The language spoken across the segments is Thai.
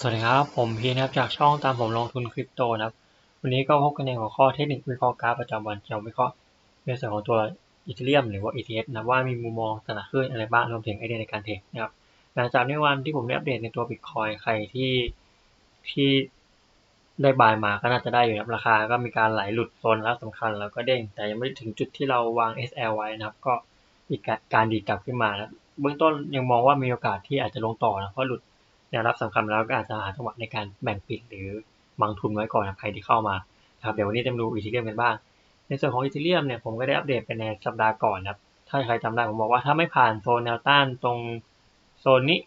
สวัสดีครับ ผมพีนะครับจากช่องตามผมลงทุนคริปโตนะครับ วันนี้ก็พบกันในหัวข้อเทคนิควิเคราะห์กราฟประจำวันเกี่ยวกับวิเคราะห์ในส่วนของตัวอีเทเรียมหรือว่า ETH นะว่ามีมุมมองตลาดขึ้นอะไรบ้างรวมถึงไอเดียในการเทรดนะครับหลังจากในวันที่ผมได้อัปเดตในตัวบิตคอยใครที่ที่ได้บายมาก็น่าจะได้อยู่นะครับราคาก็มีการไหลหลุดโซนแล้วสำคัญแล้วก็เด้ง แต่ยังไม่ถึงจุดที่เราวาง SL ไว้นะครับ ก็มีการดีดกลับขึ้นมานะเบื้องต้นยังมองว่ามีโอกาสที่อาจจะลงต่อนะเพราะหลุด แนวรับสำคัญแล้วก็อาจจะหาจังหวะในการแบ่งปิดหรือบังทุนไว้ก่อนนะใครที่เข้ามาครับเดี๋ยววันนี้จะมาดูอีเทเรียมกันบ้าง ในส่วนของอีเทเรียมเนี่ยผมก็ได้อัปเดตไปในสัปดาห์ก่อนนะครับถ้าใครจำได้ผมบอกว่าถ้าไม่ผ่านโซนแนวต้านตรงโซนนี้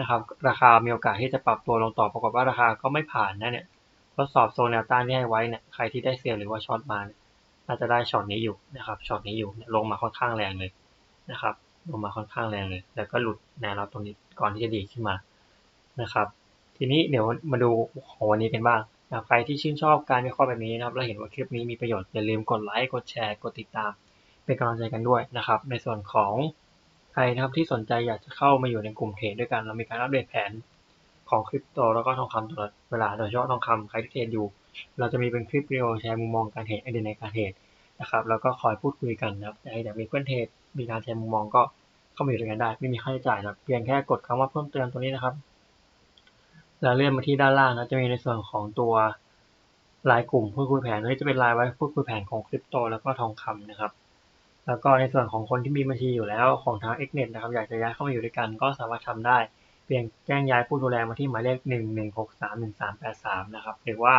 นะครับราคามีโอกาสที่จะปรับตัวลงต่อปรากฏว่าราคาก็ไม่ผ่านนะเนี่ยทดสอบโซนแนวต้านที่ให้ไว้เนี่ยใครที่ได้เซียหรือว่าช็อตมาน่าจะได้ช็อตนี้อยู่นะครับช็อตนี้อยู่ลงมาค่อนข้างแรงเลยนะครับลงมาค่อนข้างแรงเลย แล้วก็หลุดแนวรับตรงนี้ก่อนที่จะดีขึ้นมา นะครับ ทีนี้เดี๋ยวมาดูของวันนี้กันบ้างนะใครที่ชื่นชอบการวิเคราะห์แบบนี้นะครับ และเห็นว่าคลิปนี้มีประโยชน์อย่าลืมกดไลค์กดแชร์กดติดตาม เป็นกำลังใจกันด้วยนะครับ ในส่วนของใครนะครับที่สนใจอยากจะเข้ามาอยู่ในกลุ่มเทรดด้วยกันเรามีการอัปเดตแผนของคริปโตแล้วก็ทองคำตลอดเวลาโดยเฉพาะทองคำใครที่เทรดอยู่ เราจะมีเป็นคลิปวิดีโอแชร์มุมมองการเทรดไอเดียในการเทรดนะครับแล้วก็คอยพูดคุยกันนะครับอยากมีเพื่อนเทรดมีการแชร์มุมมองก็เข้ามาอยู่ด้วยกันได้ ไม่มีค่าใช้จ่ายนะเพียงแค่กดคำว่าเพิ่มเติมตัวนี้นะครับ แล้วเลื่อนมาที่ด้านล่างนะจะมีในส่วนของตัวรายกลุ่มพูดคุยแผนนี่จะเป็นรายไว้พูดคุยแผนของคริปโตแล้วก็ทองคำนะครับ แล้วก็ในส่วนของคนที่มีบัญชีอยู่แล้วของทาง Xnet นะครับอยากจะย้ายเข้ามาอยู่ด้วยกันก็สามารถทำได้ เพียงแจ้งย้ายผู้ดูแลมาที่หมายเลข 1 1 6 3 1 3 8 3 นะครับหรือว่า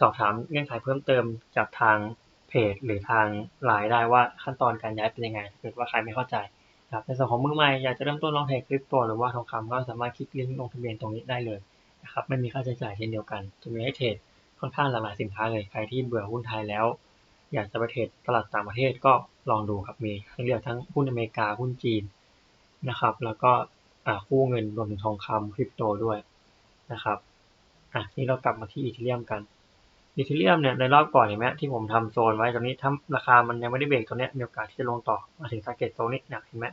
สอบถามเงื่อนไขเพิ่มเติมจากทางเพจหรือทางไลน์ได้ว่าขั้นตอนการย้ายเป็นยังไงถ้าเกิดว่าใครไม่เข้าใจ ครับในส่วนของมือใหม่อยากจะเริ่มต้นลองเทรดคริปโตหรือว่าทองคำก็สามารถคลิกลิงก์ลงทะเบียนตรงนี้ได้เลยนะครับไม่มีค่าใช้จ่ายเช่นเดียวกัน จะมีให้เทรดค่อนข้างหลากหลายสินค้าเลยใครที่เบื่อหุ้นไทยแล้ว อยากจะไปเทรดตลาดต่างประเทศก็ลองดูครับมีให้งเลือกทั้งหุ้นอเมริกาหุ้นจีนนะครับ แล้วก็คู่เงินรวมถึงทองคำคริปโตด้วยนะครับอะนี่เรากลับมาที่อีเทเรียมกันอีเทเรียมเนี่ยในรอบก่อนเห็นไหมที่ผมทำโซนไว้ตรงนี้ถ้าราคามันยังไม่ได้เบรกตรงนี้มีโอกาสที่จะลงต่อมาถึงทาร์เก็ตโซนนี้นะเห็นไหม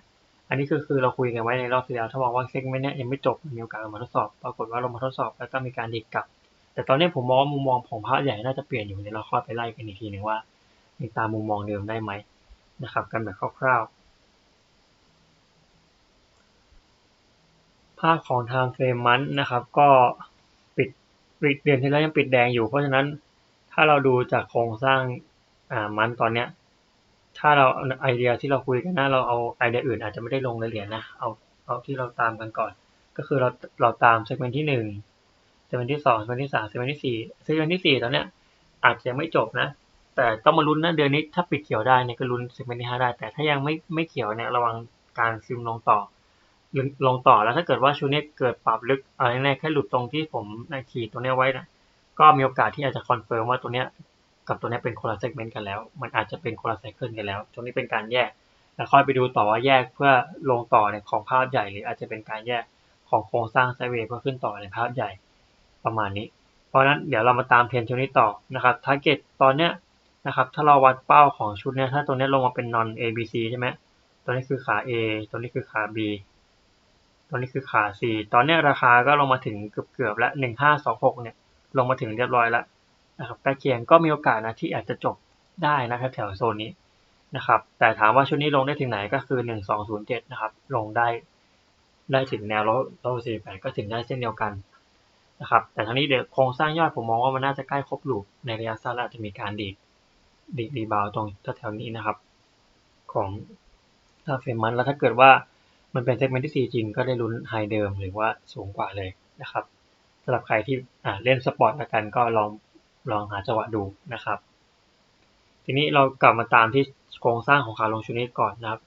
อันนี้คือคือเราคุยกันไว้ในรอบที่แล้ว ถ้ามองว่าเซ็กเมนต์เนี้ยยังไม่จบมีโอกาสมาทดสอบ ปรากฏว่าลงมาทดสอบแล้วก็มีการดีกลับ แต่ตอนนี้ผมมองมุมมองของภาพใหญ่น่าจะเปลี่ยนอยู่เดี๋ยวเราค่อยไปไล่กันอีกทีหนึ่งว่ามีตามมุมมองเดิมได้ไหมนะครับกันแบบคร่าวๆ ภาพของทางเฟรมมันนะครับ ก็ปิดปิดเดือนที่แล้วยังปิดแดงอยู่ เพราะฉะนั้นถ้าเราดูจากโครงสร้างอ่ามันตอนเนี้ย ถ้าเราไอเดียที่เราคุยกันนะเราเอาไอเดียอื่นอาจจะไม่ได้ลงรายละเอียดนะเอาเอาที่เราตามกันก่อน ก็คือเราเราตามเซกเมนต์ที่หนึ่งเซกเมนต์ที่สองเซกเมนต์ที่สามเซกเมนต์ที่สี่เซกเมนต์ที่สี่ตอนเนี้ยอาจจะยังไม่จบนะ แต่ต้องมาลุ้นนะเดือนนี้ถ้าปิดเขียวได้เนี่ยก็ลุ้นเซกเมนต์ที่ห้าได้ แต่ถ้ายังไม่ไม่เขียวเนี่ยระวังการซึมลงต่อลงต่อแล้วถ้าเกิดว่าชูนี้เกิดปรับลึกอะไรแน่แค่หลุดตรงที่ผมขีดตรงนี้ยไว้นะก็มีโอกาสที่อาจจะคอนเฟิร์มว่าตัวเนี้ย กับตัวนี้เป็นคนละเซกเมนต์กันแล้ว มันอาจจะเป็นคนละไซเคิลกันแล้วตรงนี้เป็นการแยก แล้วค่อยไปดูต่อว่าแยกเพื่อลงต่อในของภาพใหญ่ หรืออาจจะเป็นการแยกของโครงสร้างไซเวย์เพื่อขึ้นต่อในภาพใหญ่ประมาณนี้ เพราะนั้นเดี๋ยวเรามาตามเทรนชุดนี้ต่อนะครับทาร์เก็ตตอนเนี้ยนะครับ ถ้าเราวัดเป้าของชุดเนี้ยถ้าตัวนี้ลงมาเป็น non ABC ใช่ไหมตัวนี้คือขา A ตัวนี้คือขา B ตัวนี้คือขา C ตอนนี้ราคาก็ลงมาถึงเกือบๆแล้วหนึ่งห้าสองหกเนี่ยลงมาถึงเรียบร้อยแล้ว นะครับใกล้เคียงก็มีโอกาสนะที่อาจจะจบได้นะครับแถวโซนนี้นะครับ แต่ถามว่าชุดนี้ลงได้ถึงไหนก็คือ 1207 นะครับ ลงได้ได้ถึงแนวโลโล48ก็ถึงได้เส้นเดียวกันนะครับ แต่ทั้งนี้เดี๋ยวโครงสร้างยอดผมมองว่ามันน่าจะใกล้ครบลูปในระยะสั้นอาจจะมีการดีดดีดีบาวตรงแถวนี้นะครับ ของถ้าเฟรมมันแล้วถ้าเกิดว่ามันเป็นเซกเมนต์ที่4จริงก็ได้ลุ้นไฮเดิมหรือว่าสูงกว่าเลยนะครับสำหรับใครที่เล่นสปอร์ตละกันก็ลอง ลองหาจังหวะดูนะครับ ทีนี้เรากลับมาตามที่โครงสร้างของขาลงชุดนี้ก่อนนะครับ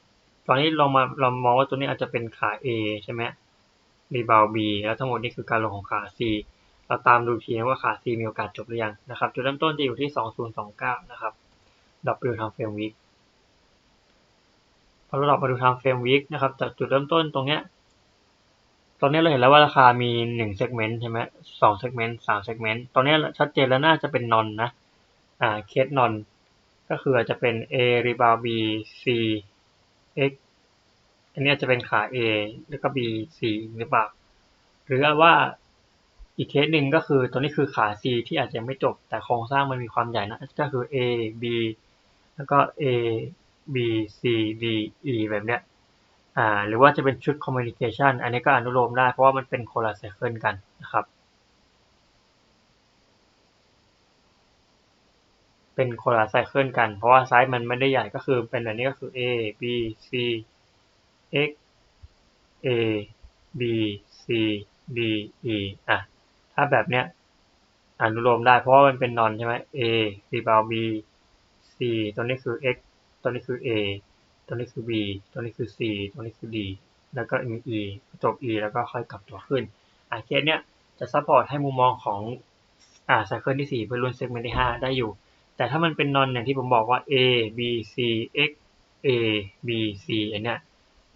ตอนนี้เรามาเรามองว่าตัวนี้อาจจะเป็นขา A ใช่ไหมรีบาว B แล้วทั้งหมดนี้คือการลงของขา C เราตามดูทีนะว่าขา C มีโอกาสจบหรือยังนะครับ จุดเริ่มต้นจะอยู่ที่ 2029 นะครับดับเบิลทางเฟรมวิกพอเราเรามาดูทางเฟรมวิกนะครับจากจุดเริ่มต้นตรงเนี้ย ตอนนี้เราเห็นแล้วว่าราคามีหนึ่งเซกเมนต์ใช่ไหมสองเซกเมนต์สามเซกเมนต์ตอนนี้ชัดเจนแล้วน่าจะเป็นนอนนะ อ่า เคสนอน ก็คืออาจจะเป็น A rebound B C X อันนี้จะเป็นขา A แล้วก็ B C หรือเปล่า หรือว่าอีกเคสหนึ่งก็คือตัวนี้คือขา C ที่อาจจะไม่จบ แต่โครงสร้างมันมีความใหญ่นะ ก็คือ A B แล้วก็ A B C D E แบบเนี้ย อ่าหรือว่าจะเป็นชุด communication อันนี้ก็อนุโลมได้เพราะว่ามันเป็นคนละไซเคิลกันนะครับ เป็นคนละไซเคิลกัน เพราะว่าไซส์มันไม่ได้ใหญ่ก็คือเป็นแบบนี้ก็คือ A B C X A B C D E อะถ้าแบบเนี้ยอนุโลมได้เพราะว่ามันเป็นนอนใช่ไหม A C บา B C ตัวนี้คือ X ตัวนี้คือ A ตัวนี้คือ B ตัวนี้คือ C ตัวนี้คือ D แล้วก็มี E จบ E แล้วก็ค่อยกลับตัวขึ้นอะเคสเนี้ยจะซัพพอร์ตให้มุมมองของอ่าไซเคิลที่ 4เป็นรุ่นเซกเมนต์ที่ 5 ได้อยู่ แต่ถ้ามันเป็นนอนอย่างที่ผมบอกว่า A B C X A B C อันเนี้ย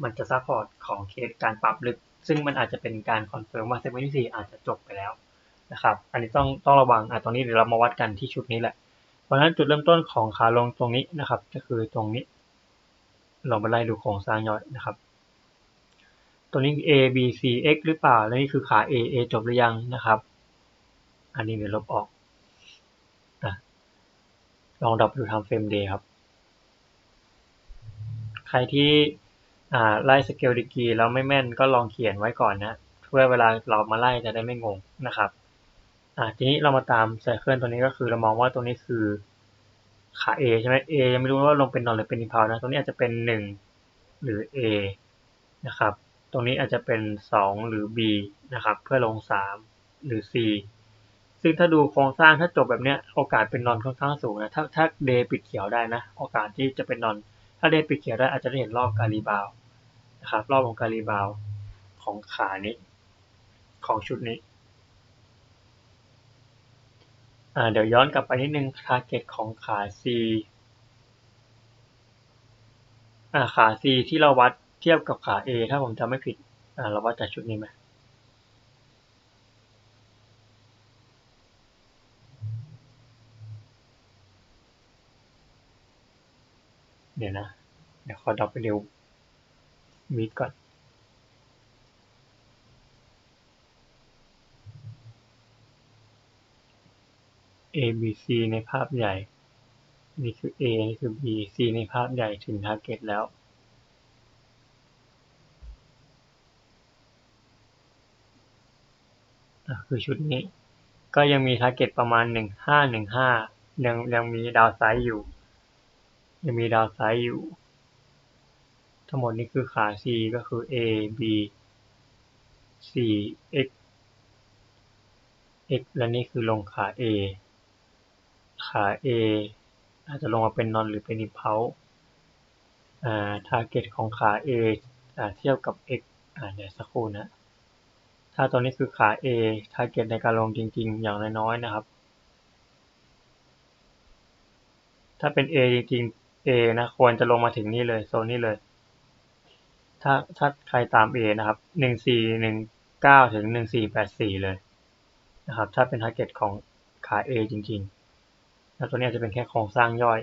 มันจะซัพพอร์ตของเคสการปรับลึก ซึ่งมันอาจจะเป็นการคอนเฟิร์มว่าเซกเมนต์ที่ 4 อาจจะจบไปแล้วนะครับ อันนี้ต้องต้องระวังอะตรงนี้เดี๋ยวเรามาวัดกันที่ชุดนี้แหละ เพราะฉะนั้นจุดเริ่มต้นของขาลงตรงนี้นะครับ ก็คือตรงนี้ เรามาไล่ดูโครงสร้างย่อยนะครับ ตัวนี้ A B C X หรือเปล่า แล้วนี่คือขา A A จบหรือยังนะครับ อันนี้เดี๋ยวลบออกอลองดับดูทำเฟรมเดย์ครับ ใครที่ไล่สเกลดีกีแล้วไม่แม่นก็ลองเขียนไว้ก่อนนะเพื่อเวลาเรามาไล่จะได้ไม่งงนะครับทีนี้เรามาตามไซเคิลตัวนี้ก็คือเรามองว่าตัวนี้คือ ขา A ใช่ไหม A ยังไม่รู้ว่าลงเป็นนอนหรือเป็นอินพาวนะ ตรงนี้อาจจะเป็นหนึ่งหรือ A นะครับ ตรงนี้อาจจะเป็นสองหรือ B นะครับ เพื่อลงสามหรือ C ซึ่งถ้าดูโครงสร้างถ้าจบแบบเนี้ยโอกาสเป็นนอนค่อนข้างสูงนะ ถ้าถ้าเดปิดเขียวได้นะ โอกาสที่จะเป็นนอน ถ้าเดปิดเขียวได้อาจจะได้เห็นรอบการีบาวนะครับ รอบของการีบาวของขานี้ ของชุดนี้ อ่าเดี๋ยวย้อนกลับไปนิดนึง target ของขา C อ่าขา C ที่เราวัดเทียบกับขา A ถ้าผมจำไม่ผิดอ่าเราวัดจากชุดนี้ไหมเดี๋ยวนะ เดี๋ยวขอดับไปเร็วมีก่อน A B C ในภาพใหญ่ นี่คือ A นี่คือ B C ในภาพใหญ่ถึง target แล้ว คือชุดนี้ ก็ยังมี target ประมาณ 1515 ยังยังมีดาวไซด์อยู่ ยังมีดาวไซด์อยู่ ทั้งหมดนี้คือขา C ก็คือ A B C X X และนี่คือลงขา A ขา A อาจจะลงมาเป็นนอนหรือเป็นอินเพาอ่า target ของขา A อ่าเทียบกับ x อ่าเดี๋ยวสักครู่นะ ถ้าตัวนี้คือขา A target ในการลงจริง ๆ อย่างน้อยๆนะครับ ถ้าเป็น A จริงๆ A นะควรจะลงมาถึงนี่เลยโซนนี้เลย ถ้าถ้าใครตาม A นะครับหนึ่งสี่หนึ่งเก้าถึงหนึ่งสี่แปดสี่เลยนะครับ ถ้าเป็น target ของขา A จริง ๆ แล้วตัวนี้จะเป็นแค่โครงสร้างย่อย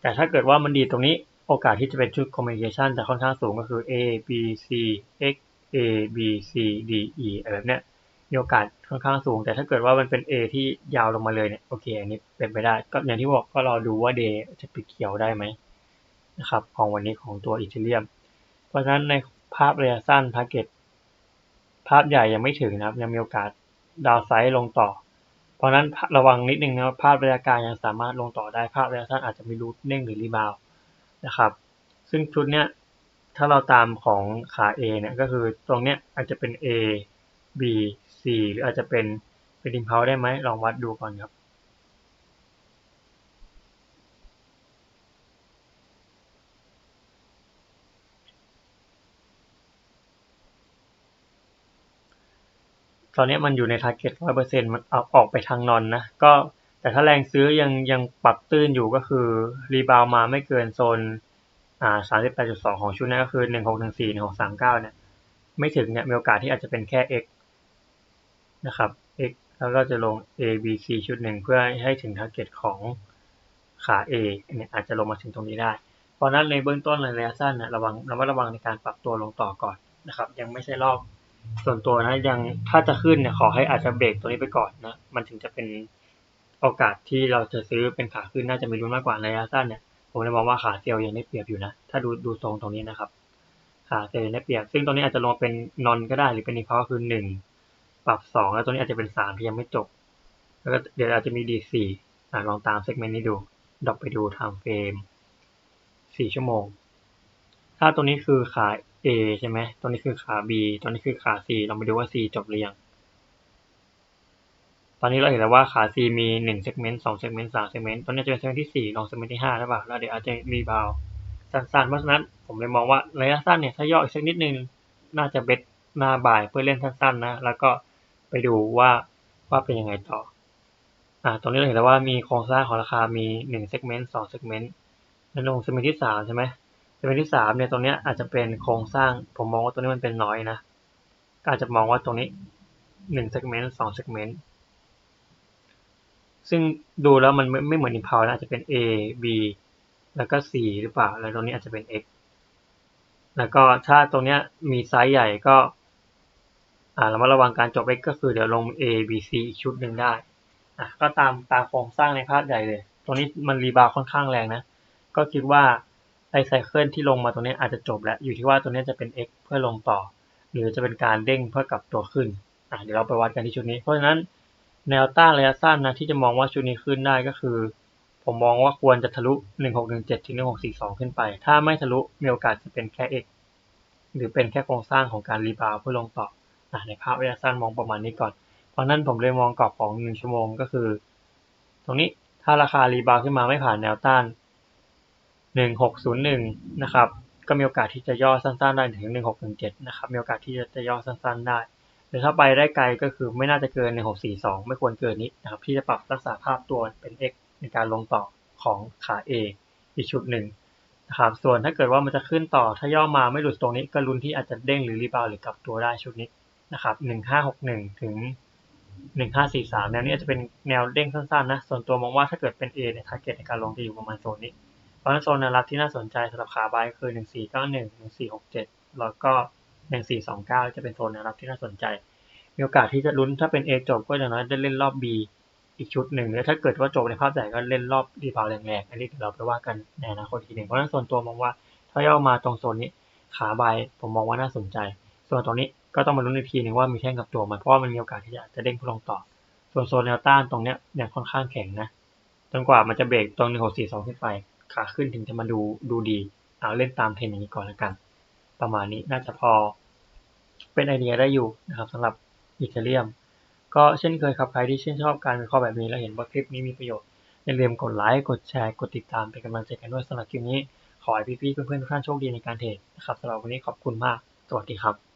แต่ถ้าเกิดว่ามันดีตรงนี้โอกาสที่จะเป็นชุด communication จะค่อนข้างสูงก็คือ A B C X A B C D E อะไรแบบเนี้ยมีโอกาสค่อนข้างสูง แต่ถ้าเกิดว่ามันเป็น A ที่ยาวลงมาเลยเนี่ยโอเคอันนี้เป็นไปได้ ก็อย่างที่บอกก็รอดูว่า Day จะปิดเขียวได้ไหมนะครับของวันนี้ของตัวอีเทเรียม เพราะฉะนั้นในภาพระยะสั้น target ภาพใหญ่ยังไม่ถึงนะครับ ยังมีโอกาสดาวไซด์ลงต่อ เพราะนั้นระวังนิดนึงนะภาพระยะกลางยังสามารถลงต่อได้ภาพระยะสั้นอาจจะมีรูทเน่งหรือรีบาวนะครับ ซึ่งชุดเนี้ยถ้าเราตามของขา A เนี่ยก็คือตรงเนี้ยอาจจะเป็น A B C หรืออาจจะเป็นเป็นดิมเพลได้ไหมลองวัดดูก่อนครับ ตอนนี้มันอยู่ในทาร์เก็ตร้อยเปอร์เซ็นต์มันเอาออกไปทางนอนนะ ก็แต่ถ้าแรงซื้อยังยังปรับตื้นอยู่ก็คือรีบาวมาไม่เกินโซนอ่าสามสิบแปดจุดสองของชุดนี้ก็คือหนึ่งหกหนึ่งสี่หนึ่งหกสามเก้าเนี่ย ไม่ถึงเนี่ยมีโอกาสที่อาจจะเป็นแค่ x นะครับ x แล้วก็จะลง a b c ชุดหนึ่งเพื่อให้ถึงทาร์เก็ตของขา a เนี่ยอาจจะลงมาถึงตรงนี้ได้ เพราะนั้นในเบื้องต้นในระยะสั้นนะระวังระมัดระวังในการปรับตัวลงต่อก่อนนะครับ ยังไม่ใช่รอบ ส่วนตัวนะยังถ้าจะขึ้นเนี่ยขอให้อาจจะเบรกตัวนี้ไปก่อนนะ มันถึงจะเป็นโอกาสที่เราจะซื้อเป็นขาขึ้นน่าจะมีลุ้นมากกว่าในระยะสั้นเนี่ยผมเลยมองว่าขาเซลล์ยังได้เปรียบอยู่นะ ถ้าดูดูทรงตรงนี้นะครับ ขาเซลล์ยังได้เปรียบ ซึ่งตรงนี้อาจจะลงเป็นนอนก็ได้หรือเป็นอีกเพราะคือหนึ่งปรับสองแล้วตัวนี้อาจจะเป็นสามที่ยังไม่จบ แล้วก็เดี๋ยวอาจจะมีดีสี่ลองตามเซกเมนต์นี้ดูดรอปไปดูไทม์เฟรมสี่ชั่วโมง ถ้าตัวนี้คือขา A ใช่ไหมตัวนี้คือขา B ตัวนี้คือขา C เรามาดูว่า C จบหรือยัง ตอนนี้เราเห็นแล้วว่าขา C มีหนึ่งเซกเมนต์สองเซกเมนต์สามเซกเมนต์ตอนนี้จะเป็นเซกเมนต์ที่สี่ลองเซกเมนต์ที่ห้าแล้วเปล่าแล้วเดี๋ยวอาจจะรีบาวสั้นๆ เพราะฉะนั้นผมเลยมองว่าระยะสั้นเนี่ยถ้าย่ออีกสักนิดนึงน่าจะเบ็ดหน้าบ่ายเพื่อเล่นสั้นๆนะ แล้วก็ไปดูว่าว่าเป็นยังไงต่อ อ่า ตรงนี้เราเห็นแล้วว่ามีโครงสร้างของราคามีหนึ่งเซกเมนต์สองเซกเมนต์แล้วลงเซกเมนต์ที่สามใช่ไหม เซกเมนที่สามเนี่ยตรงนี้อาจจะเป็นโครงสร้างผมมองว่าตัวนี้มันเป็นน้อยนะอาจจะมองว่าตรงนี้หนึ่งเซกเมนต์สองเซกเมนต์ซึ่งดูแล้วมันไม่เหมือนอินพาวนะอาจจะเป็น A B แล้วก็ C หรือเปล่า แล้วตรงนี้อาจจะเป็น X แล้วก็ถ้าตรงนี้มีไซส์ใหญ่ก็อ่าเรามาระวังการจบ X ก็คือเดี๋ยวลง A B C อีกชุดหนึ่งได้ก็ตามตามโครงสร้างในภาพใหญ่เลย ตรงนี้มันรีบาวค่อนข้างแรงนะ ก็คิดว่า ไอไซเคิลที่ลงมาตรงนี้อาจจะจบแล้ว อยู่ที่ว่าตัวนี้จะเป็น X เพื่อลงต่อ หรือจะเป็นการเด้งเพื่อกลับตัวขึ้นอะเดี๋ยวเราไปวัดกันที่ชุดนี้ เพราะฉะนั้นแนวต้านระยะสั้นนะที่จะมองว่าชุดนี้ขึ้นได้ก็คือ ผมมองว่าควรจะทะลุ 1617ถึง1642 ขึ้นไป ถ้าไม่ทะลุมีโอกาสจะเป็นแค่ X หรือเป็นแค่โครงสร้างของการรีบาวเพื่อลงต่ออะในภาพระยะสั้นมองประมาณนี้ก่อน เพราะนั้นผมเลยมองกรอบของหนึ่งชั่วโมงก็คือ ตรงนี้ถ้าราคารีบาวขึ้นมาไม่ผ่านแนวต้าน 1601 นะครับ ก็มีโอกาสที่จะย่อสั้นๆได้ถึง 1617 นะครับ มีโอกาสที่จะย่อสั้นๆได้ หรือถ้าไปได้ไกลก็คือไม่น่าจะเกิน 1642 ไม่ควรเกินนี้นะครับ ที่จะปรับรักษาภาพตัวเป็น X ในการลงต่อของขา A อีกชุดหนึ่งนะครับส่วนถ้าเกิดว่ามันจะขึ้นต่อถ้าย่อมาไม่หลุดตรงนี้ก็ลุ้นที่อาจจะเด้งหรือรีบาวหรือกลับตัวได้ชุดนี้นะครับ1561 ถึง 1543 แนวนี้อาจจะเป็นแนวเด้งสั้นๆนะ ส่วนตัวมองว่าถ้าเกิดเป็น A เนี่ยทาร์เก็ตในการลงจะอยู่ประมาณโซนนี้ เพราะฉะนั้นโซนแนวรับที่น่าสนใจสำหรับขาบายคือ 1491 1467 แล้วก็ 1429 จะเป็นโซนแนวรับที่น่าสนใจ มีโอกาสที่จะลุ้นถ้าเป็น A จบก็อย่างน้อยได้เล่นรอบ B อีกชุดหนึ่งแล้วถ้าเกิดว่าจบในภาพใหญ่ก็เล่นรอบรีบาวแรงๆอันนี้เดี๋ยวเราไปว่ากันในอนาคตทีหนึ่งเพราะฉะนั้นส่วนตัวมองว่าถ้าย่อมาตรงโซนนี้ขาบายผมมองว่าน่าสนใจ ส่วนตรงนี้ก็ต้องมาลุ้นอีกทีหนึ่งว่ามีแท่งกับตัวมันเพราะว่ามันมีโอกาสที่จะจะเด้งพุ่งลงต่อ ส่วนโซนแนวต้านตรงเนี้ยเนี่ยค่อนข้างแข็งนะจนกว่ามันจะเบรกตรง 1642 ขึ้นไป ขาขึ้นถึงจะมาดูดูดี เอาเล่นตามเทรนอย่างนี้ก่อนแล้วกัน ประมาณนี้น่าจะพอ เป็นไอเดียได้อยู่นะครับสำหรับอีเทเรียมก็เช่นเคยครับใครที่ชื่นชอบการวิเคราะห์แบบนี้และเห็นว่าคลิปนี้มีประโยชน์อย่าลืมกดไลค์กดแชร์กดติดตามเป็นกำลังใจกันด้วยสำหรับคลิปนี้ ขอให้พี่ๆเพื่อนๆทุกท่านโชคดีในการเทรดนะครับสำหรับวันนี้ขอบคุณมาก สวัสดีครับ